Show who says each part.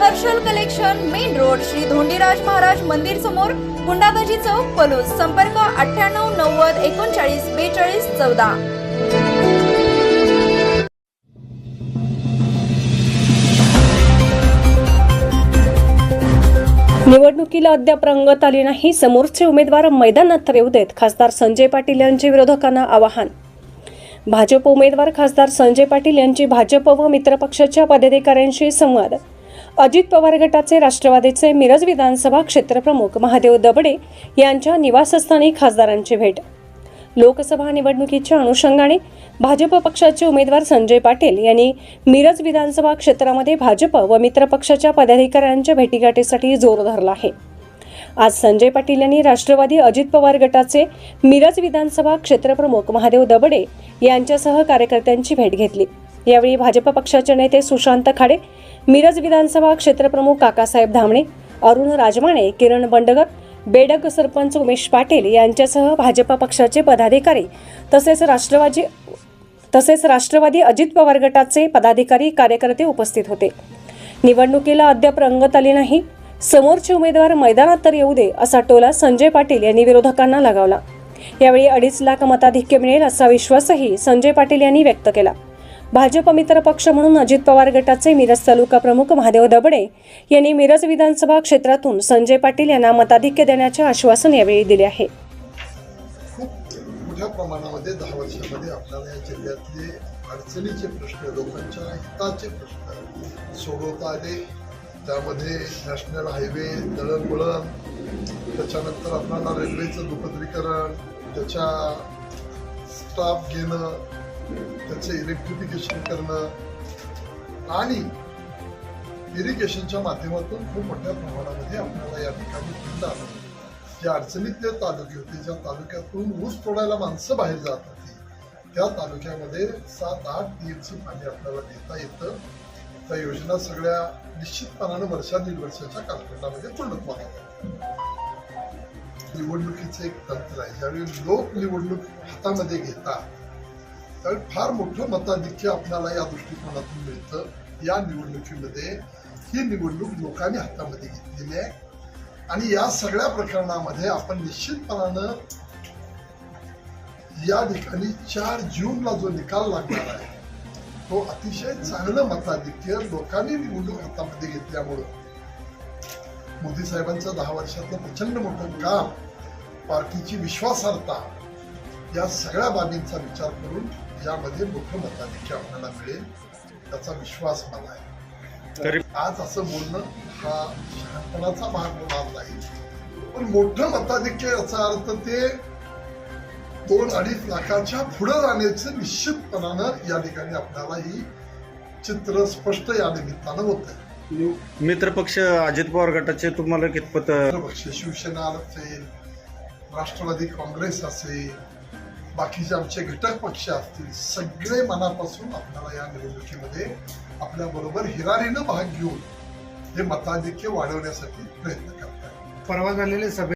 Speaker 1: Harshal collection main road Shri Dhondiraj Maharaj मंदिर समोर गुंडाबाजी चौक पलूस. संपर्क अठ्ठ्याण्णव नव्वद एकोणचाळीस बेचाळीस चौदा.
Speaker 2: निवडणुकीला अद्याप रंगत आली नाही. समोरचे उमेदवार मैदानात येऊ देत. खासदार संजय पाटील यांचे विरोधकांना आवाहन. भाजप उमेदवार खासदार संजय पाटील यांची भाजप व मित्रपक्षाच्या पदाधिकाऱ्यांशी संवाद. अजित पवार गटाचे राष्ट्रवादीचे मिरज विधानसभा क्षेत्रप्रमुख महादेव दबडे यांच्या निवासस्थानी खासदारांची भेट. लोकसभा निवडणुकीच्या अनुषंगाने भाजप पक्षाचे उमेदवार संजय पाटील यांनी मिरज विधानसभा क्षेत्रामध्ये भाजप व मित्रपक्षाच्या पदाधिकाऱ्यांच्या भेटीगाठीसाठी जोर धरला आहे. आज संजय पाटील यांनी राष्ट्रवादी अजित पवार गटाचे मिरज विधानसभा क्षेत्रप्रमुख महादेव दबडे यांच्यासह कार्यकर्त्यांची भेट घेतली. यावेळी भाजप पक्षाचे नेते सुशांत खाडे मिरज विधानसभा क्षेत्रप्रमुख काकासाहेब धामणे अरुण राजमाणे किरण बंडगर बेडक सरपंच उमेश पाटील यांच्यासह भाजप पक्षाचे पदाधिकारी तसेच राष्ट्रवादी तसेच राष्ट्रवादी अजित पवार गटाचे पदाधिकारी कार्यकर्ते उपस्थित होते. निवडणुकीला अद्याप रंगत आली नाही. समोरचे उमेदवार मैदानात तर येऊ दे असा टोला संजय पाटील यांनी विरोधकांना लगावला. यावेळी अडीच लाख मताधिक्य मिळेल असा विश्वासही संजय पाटील यांनी व्यक्त केला. भाजप मित्र पक्ष म्हणून अजित पवार गटाचे मिरज तालुका प्रमुख महादेव दबडे यांनी मिरज विधानसभा क्षेत्रातून संजय पाटील यांना मताधिक्य देण्याचे आश्वासन यावेळी दिले आहे.
Speaker 3: मोठ्या प्रमाणामध्ये दहा वर्षामध्ये आपल्याला या जिल्ह्यातले अडचणीचे प्रश्न लोकांच्या हिताचे प्रश्न सोडवता आले. त्यामध्ये नॅशनल हायवे दळणवळण त्याच्यानंतर आपल्याला रेल्वेचं दुपदरीकरण त्याच्या स्टाफ घेणं त्याचं इलेक्ट्रिफिकेशन करणं आणि इरिगेशनच्या माध्यमातून खूप मोठ्या प्रमाणामध्ये आपल्याला या ठिकाणी फंड आलं जे अडचणीतले तालुके होते ज्या तालुक्यातून ऊस तोडायला माणसं बाहेर जात होती त्या तालुक्यामध्ये सात आठ टीएमसी पाणी आपल्याला देता येतं. त्या योजना सगळ्या निश्चितपणानं वर्षा दीड वर्षाच्या कालखंडामध्ये पूर्णत्वाला निवडणुकीचं एक तंत्र आहे. ज्यावेळी लोक निवडणूक हातामध्ये घेतात कारण फार मोठं मताधिक्य आपल्याला या दृष्टिकोनातून मिळतं या निवडणुकीमध्ये ही निवडणूक लोकांनी हातामध्ये घेतलेली आहे आणि या सगळ्या प्रकरणामध्ये आपण निश्चितपणानं या ठिकाणी चार जूनला जो निकाल लागणार आहे तो अतिशय चांगलं मताधिक्य लोकांनी निवडणूक हातामध्ये घेतल्यामुळं मोदी साहेबांचं दहा वर्षातलं प्रचंड मोठं काम पार्टीची विश्वासार्हता या सगळ्या बाबींचा विचार करून यामध्ये मोठं मताधिक्य आपल्याला मिळेल त्याचा विश्वास मला आहे.
Speaker 4: तरी-
Speaker 3: आज असं बोलणं हा शहाणपणाचा भाग होणार नाही. पण मोठं मताधिक्य याचा अर्थ ते दोन अडीच लाखाच्या पुढे जाण्याचं निश्चितपणानं या ठिकाणी आपल्याला ही चित्र स्पष्ट या निमित्तानं होत आहे.
Speaker 4: मित्रपक्ष अजित पवार गटाचे तुम्हाला कितपत
Speaker 3: पक्ष शिवसेना असेल राष्ट्रवादी काँग्रेस असेल बाकीचे आमचे घटक पक्ष असतील सगळे मनापासून आपल्याला या निवडणुकीमध्ये आपल्या बरोबर हिरारीनं भाग घेऊन हे मताधिक्य वाढवण्यासाठी प्रयत्न करतात
Speaker 5: परवा झालेले सभे